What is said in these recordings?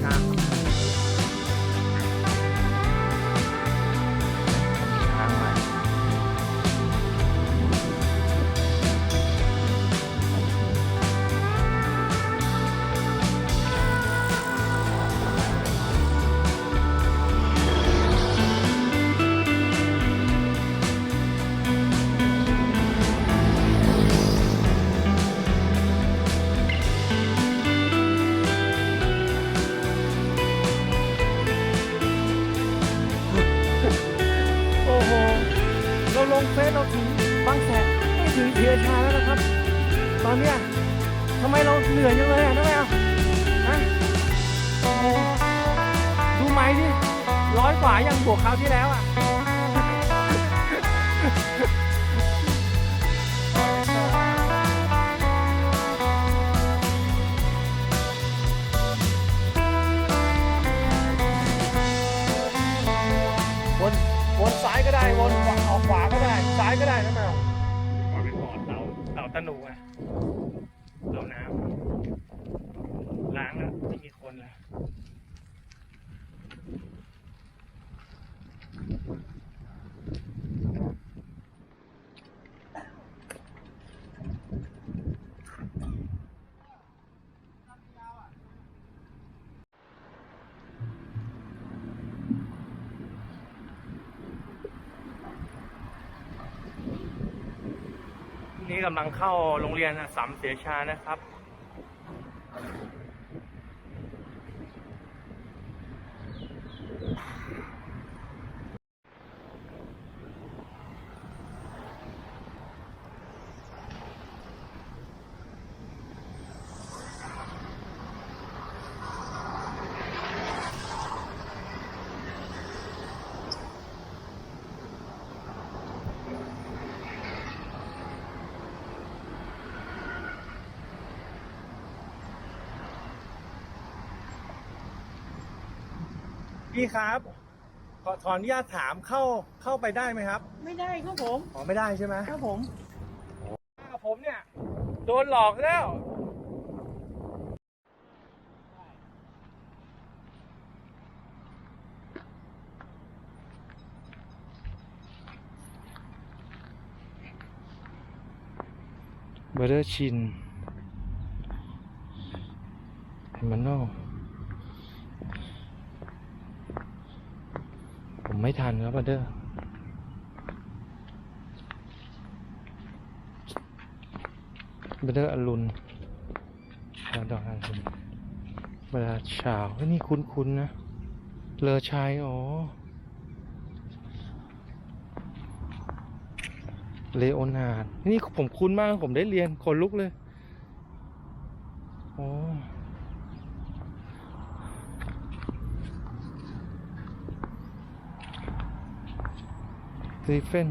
ชาท เราลงเฟซเราถึงบางแสนไม่ถึงเทียชาแล้วนะครับ ตอนเนี้ยทำไมเราเหนื่อยจังเลยอะน้องแมวฮะดูไหม้ดิร้อยกว่ายังบวกคราวที่แล้วอะวนวนซ้ายก็ได้วนขวา ก็ได้ซ้ายก็ได้นะแมวเป็นบ่อเต่าเต่าตะหนูไงเตาน้ำล้างแล้วไม่มีคนแล้ว นี้กำลังเข้าโรงเรียนอัสสัมเสียชานะครับ พี่ครับ ขอขออนุญาตถามเข้าเข้าไปได้ไหมครับไม่ได้ครับผมอ๋อไม่ได้ใช่ไหมครับผมผมเนี่ย โดนหลอกแล้ว เบอร์เดอร์ชินเฮมันโนผม ไม่ทันครับเบอร์เดอร์เบเดอร์อรุณดาวดอกอรุณเวลาเช้าเฮ้นี่คุ้นๆนะ เลอชัยอ๋อ เลโอนาร์ดนี่ผมคุ้นมาก ผมได้เรียนขนลุกเลย อ๋อ สตีเฟน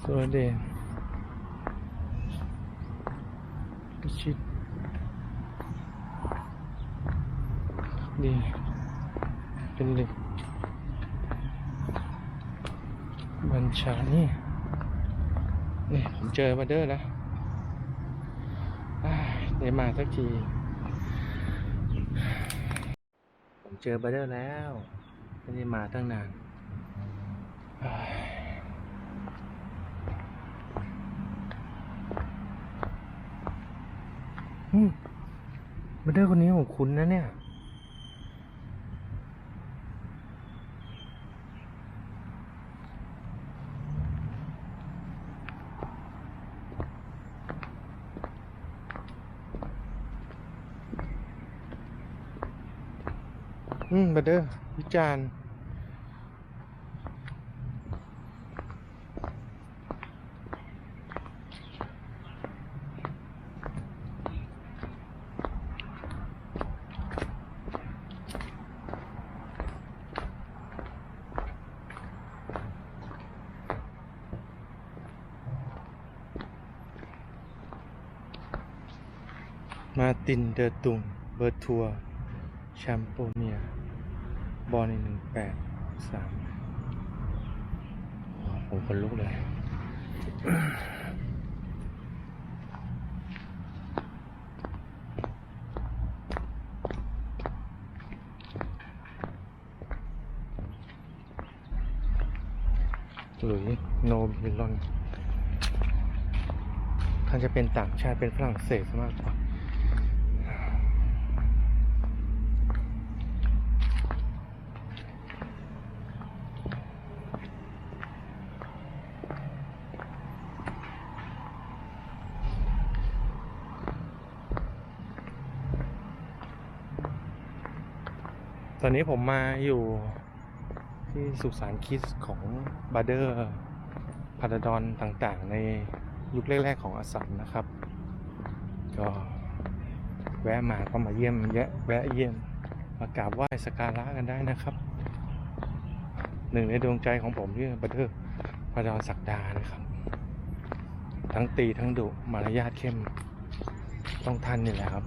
สุรเดชพิชิตดีเป็นเหล็ก บัญชานี่นี่ผมเจอมาเดอร์แล้วอ้ายได้มาสักที ผมเจอบัเดอร์แล้วไม่ได้มาตั้งนานบัเดอร์คนนี้ของคุณนะเนี่ย อืมบัตเดอร์วิจารณ์มาตินเดอตุงเบอร์ทัวแชมโปเนี บอลในหนึ่งแปดสามผมคนลุกเลยหรือโนบิลอนท่านจะเป็นต่างชาติเป็นฝรั่งเศสมากกว่า อนนี้ผมมาอยู่ที่สุสานคิสของบาเดอร์พาราดอนต่างๆ ในยุคแรก ๆ ของอสัมนะครับ ก็แวะมาก็มาเยี่ยมแยะแวะเยี่ยมมากราบไหว้สักการะกันได้นะครับ หนึ่งในดวงใจของผมที่บาเดอร์พาราดอนศักดานะครับ ทั้งตีทั้งดุมารยาทเข้มต้องท่านนี่แหละครับ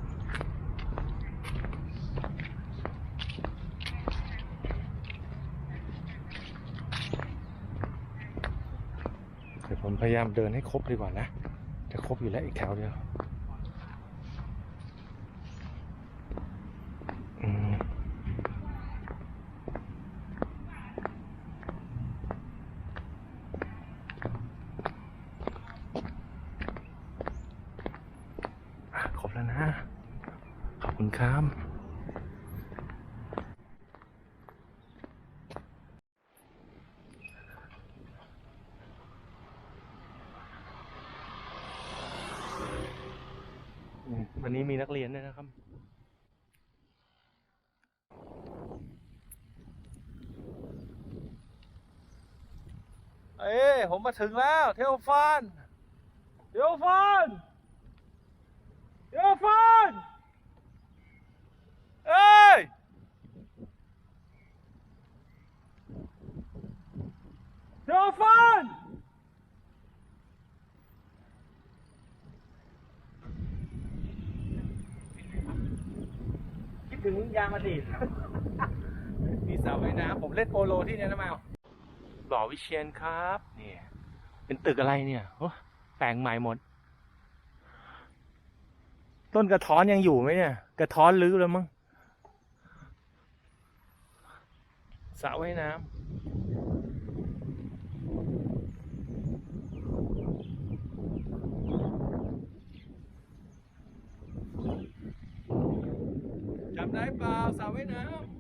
เดี๋ยวผม พยายามเดินให้ครบดีกว่านะ จะครบอยู่แล้วอีกแถวเดียวอืมครบแล้วนะ ขอบคุณครับ วันนี้มีนักเรียนด้วยนะครับ เอ้ผมมาถึงแล้ว เทลฟานเทลฟานเทลฟานเอ้ย เทลฟาน คิดถึงยางอดีตมีสระว่ายน้ำผมเล่นโปโลที่เนี่ยนะมวบ่อวิเชียนครับนี่เป็นตึกอะไรเนี่ยโอ้แปลงใหม่หมด ต้นกระท้อนยังอยู่ไหมเนี่ย กระท้อนลื้อแล้วมั้งสระว่ายน้ำ จำได้